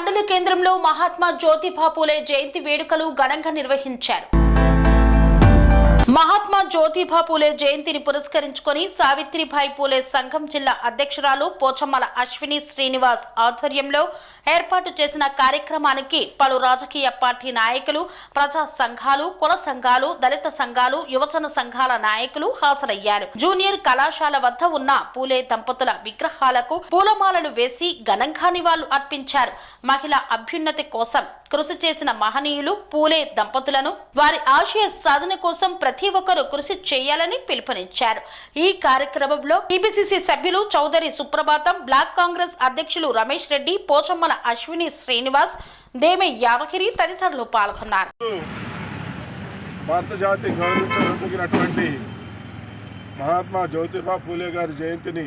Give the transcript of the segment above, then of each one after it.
మండల కేంద్రంలో మహాత్మా జ్యోతిబా పూలే జయంతి వేడుకలు ఘనంగా నిర్వహించారు. మహాత్మా జ్యోతిబా పూలే జయంతిని పురస్కరించుకొని సావిత్రిబాయి పూలే సంఘం జిల్లా అధ్యక్షురాలు పోచమ్మల అశ్విని శ్రీనివాస్ ఆధ్వర్యంలో ఏర్పాటు చేసిన కార్యక్రమానికి పలు రాజకీయ పార్టీ నాయకులు ప్రజా సంఘాలు కుల సంఘాలు దళిత సంఘాలు యువజన సంఘాల నాయకులు హాజరయ్యారు. జూనియర్ కళాశాల వద్ద ఉన్న పూలే దంపతుల విగ్రహాలకు పూలమాలలు వేసి ఘనంగా నివాళులు అర్పించారు. మహిళ అభ్యున్నతి కోసం కృషి చేసిన మహనీయులు పూలే దంపతులను వారి ఆశయ సాధన కోసం ప్రతి ఒక్కరూ కృషి చేయాలని పిలుపునిచ్చారు. ఈ కార్యక్రమంలో టీపీసీసీ సభ్యులు చౌదరి సుప్రభాతం బ్లాక్ కాంగ్రెస్ అధ్యక్షులు రమేష్ రెడ్డి పోచమ్మల అశ్విని శ్రీనివాస్ దేమి యాదగిరి తదితరులు పాల్గొన్నారు. భారత జాతి గౌరవించదగినటువంటి మహాత్మా జ్యోతిబా పూలే గారి జయంతిని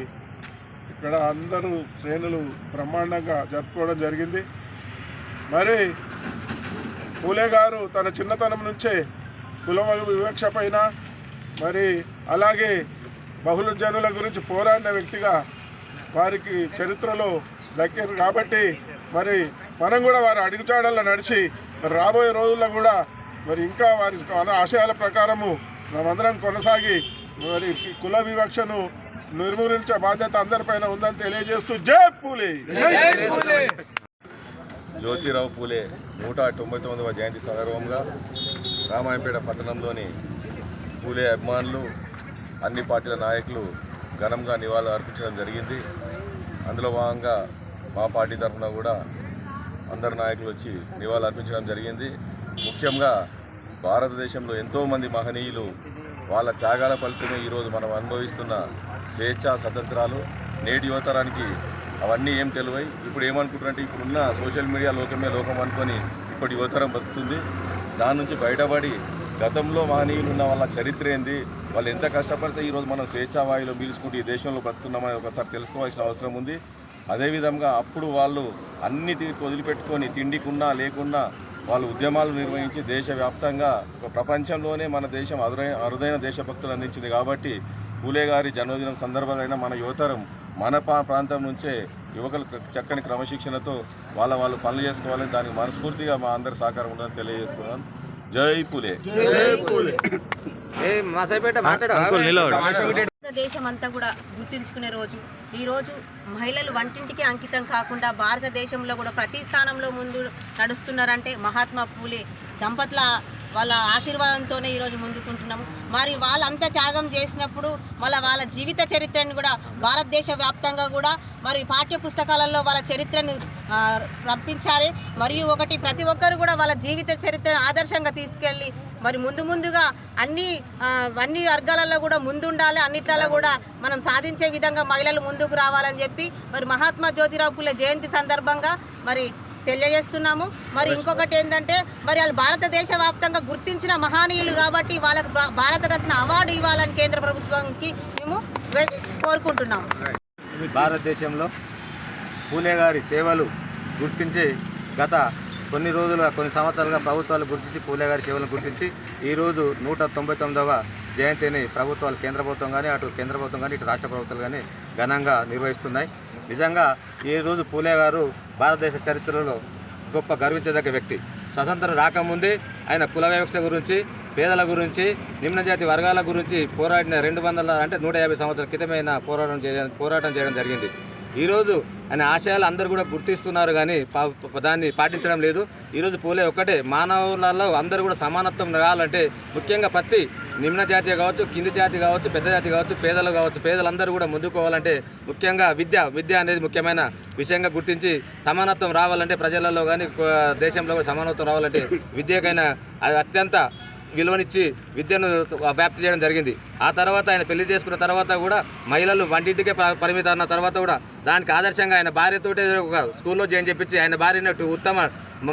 ఇక్కడ అందరూ శ్రేణులు బ్రహ్మాండంగా జరుపుకోవడం జరిగింది. మరి పూలే గారు తన చిన్నతనం నుంచే కుల వివక్ష పైన మరి అలాగే బహుళ జనుల గురించి పోరాడిన వ్యక్తిగా వారికి చరిత్రలో దక్కారు కాబట్టి మరి మనం కూడా వారి అడుగుచాడల్లో నడిచి మరి రాబోయే రోజుల్లో కూడా మరి ఇంకా వారి ఆశయాల ప్రకారము మనమందరం కొనసాగి మరి కుల వివక్షను నిర్మూలించే బాధ్యత అందరిపైన ఉందని తెలియజేస్తూ జై పూలే! జ్యోతిరావు పూలే నూట తొంభై తొమ్మిదవ జయంతి సందర్భంగా రామాయంపేట పట్టణంలోని పూలే అభిమానులు అన్ని పార్టీల నాయకులు ఘనంగా నివాళులు అర్పించడం జరిగింది. అందులో భాగంగా మా పార్టీ తరఫున కూడా అందరు నాయకులు వచ్చి నివాళులు అర్పించడం జరిగింది. ముఖ్యంగా భారతదేశంలో ఎంతోమంది మహనీయులు వాళ్ళ త్యాగాల ఫలితమే ఈరోజు మనం అనుభవిస్తున్న స్వేచ్ఛ స్వతంత్రాలు నేటి యువతరానికి అవన్నీ ఏం తెలివై ఇప్పుడు ఏమనుకుంటారంటే ఇప్పుడున్న సోషల్ మీడియా లోకమే లోకం అనుకొని ఇప్పటి యువతరం బతుకుతుంది. దాని నుంచి బయటపడి గతంలో మహనీయులు ఉన్న వాళ్ళ చరిత్ర ఏంది వాళ్ళు ఎంత కష్టపడితే ఈరోజు మనం స్వేచ్ఛావాయులు పీల్చుకుంటూ ఈ దేశంలో బ్రతుకున్నామని ఒకసారి తెలుసుకోవాల్సిన అవసరం ఉంది. అదేవిధంగా అప్పుడు వాళ్ళు అన్ని తీ- వదిలిపెట్టుకొని తిండికున్నా లేకున్నా వాళ్ళు ఉద్యమాలు నిర్వహించి దేశవ్యాప్తంగా ఒక ప్రపంచంలోనే మన దేశం అరుదైన అరుదైన దేశభక్తులు అందించింది కాబట్టి పూలే గారి జన్మదినం సందర్భంగా మన యువతరం మన పా- ప్రాంతం నుంచే యువకులు చక్కని క్రమశిక్షణతో వాళ్ళ వాళ్ళు పనులు చేసుకోవాలని దానికి మనస్ఫూర్తిగా మా అందరి సహకారం ఉందని తెలియజేస్తున్నాను జై పూలే. భారతదేశమంతా అంతా కూడా గుర్తించుకునే రోజు. ఈరోజు మహిళలు వంటింటికి అంకితం కాకుండా భారతదేశంలో కూడా ప్రతి స్థానంలో ముందు నడుస్తున్నారంటే మహాత్మా పూలే దంపతుల వాళ్ళ ఆశీర్వాదంతోనే ఈరోజు ముందుకుంటున్నాము. మరి వాళ్ళంతా త్యాగం చేసినప్పుడు మళ్ళీ వాళ్ళ జీవిత చరిత్రను కూడా భారతదేశ వ్యాప్తంగా కూడా మరి పాఠ్య పుస్తకాలలో వాళ్ళ చరిత్రను రప్పించాలి. మరియు ఒకటి ప్రతి ఒక్కరు కూడా వాళ్ళ జీవిత చరిత్రను ఆదర్శంగా తీసుకెళ్ళి మరి ముందు ముందుగా అన్ని అన్ని వర్గాలలో కూడా ముందుండాలి అన్నిట్లలో కూడా మనం సాధించే విధంగా మహిళలు ముందుకు రావాలని చెప్పి మరి మహాత్మా జ్యోతిరావు పుల్లే జయంతి సందర్భంగా మరి తెలియజేస్తున్నాము. మరి ఇంకొకటి ఏంటంటే మరి వాళ్ళు భారతదేశ వ్యాప్తంగా గుర్తించిన మహనీయులు కాబట్టి వాళ్ళకు భారతరత్న అవార్డు ఇవ్వాలని కేంద్ర ప్రభుత్వానికి మేము కోరుకుంటున్నాము. భారతదేశంలో పూలే గారి సేవలు గుర్తించి గత కొన్ని రోజులుగా కొన్ని సంవత్సరాలుగా ప్రభుత్వాలు గుర్తించి పూలే గారి సేవలను గుర్తించి ఈరోజు నూట తొంభై తొమ్మిదవ జయంతిని ప్రభుత్వాలు కేంద్ర ప్రభుత్వం కానీ అటు కేంద్ర ప్రభుత్వం కానీ ఇటు రాష్ట్ర ప్రభుత్వాలు కానీ ఘనంగా నిర్వహిస్తున్నాయి. నిజంగా ఈ రోజు పూలే గారు భారతదేశ చరిత్రలో గొప్ప గర్వించదగ్గ వ్యక్తి. స్వతంత్రం రాకముందే ఆయన కుల వివక్ష గురించి పేదల గురించి నిమ్న జాతి వర్గాల గురించి పోరాడిన రెండు వందల అంటే నూట యాభై సంవత్సరాల క్రితమైన పోరాటం చేయడం పోరాటం చేయడం జరిగింది. ఈరోజు అనే ఆశయాలు అందరూ కూడా గుర్తిస్తున్నారు కానీ పా- ప- దాన్ని పాటించడం లేదు. ఈరోజు పూలే ఒక్కటే. మానవులలో అందరూ కూడా సమానత్వం కావాలంటే ముఖ్యంగా ప్రతి నిమ్న జాతి కావచ్చు కింది జాతి కావచ్చు పెద్ద జాతి కావచ్చు పేదలు కావచ్చు పేదలందరూ కూడా ముందుకు పోవాలంటే ముఖ్యంగా విద్య విద్య అనేది ముఖ్యమైన విషయంగా గుర్తించి సమానత్వం రావాలంటే ప్రజలలో కానీ దేశంలో కూడా సమానత్వం రావాలంటే విద్యకైనా అది అత్యంత విలువనిచ్చి విద్యను వ్యాప్తి చేయడం జరిగింది. ఆ తర్వాత ఆయన పెళ్ళి చేసుకున్న తర్వాత కూడా మహిళలు వంటింటికే ప- పరిమితం అన్న తర్వాత కూడా దానికి ఆదర్శంగా ఆయన భార్యతోటే ఒక స్కూల్లో చేయం చెప్పించి ఆయన భార్యను ఉత్తమ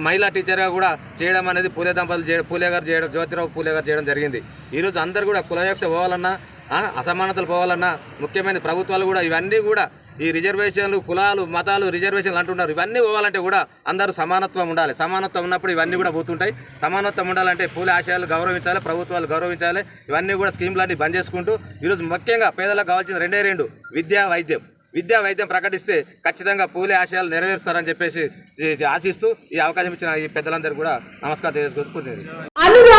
మహిళా టీచర్గా కూడా చేయడం అనేది పూలే దంపతులు చేయడం పూలే గారు చేయడం జ్యోతిరావు పూలే గారు చేయడం జరిగింది. ఈరోజు అందరూ కూడా కులవేక్ష పోవాలన్నా అసమానతలు పోవాలన్నా ముఖ్యమైన ప్రభుత్వాలు కూడా ఇవన్నీ కూడా ఈ రిజర్వేషన్లు కులాలు మతాలు రిజర్వేషన్లు అంటున్నారు. ఇవన్నీ పోవాలంటే కూడా అందరూ సమానత్వం ఉండాలి. సమానత్వం ఉన్నప్పుడు ఇవన్నీ కూడా పోతుంటాయి. సమానత్వం ఉండాలంటే పూల ఆశయాలు గౌరవించాలి ప్రభుత్వాలు గౌరవించాలి. ఇవన్నీ కూడా స్కీమ్లన్నీ బంద్ చేసుకుంటూ ఈరోజు ముఖ్యంగా పేదలకు కావాల్సిన రెండే రెండు. విద్యా వైద్యం. విద్యా వైద్యం ప్రకటిస్తే ఖచ్చితంగా పూలే ఆశయాలు నెరవేరుస్తారని చెప్పేసి ఆశిస్తూ ఈ అవకాశం ఇచ్చిన ఈ పెద్దలందరూ కూడా నమస్కారం తెలియజేసుకుంటున్నారు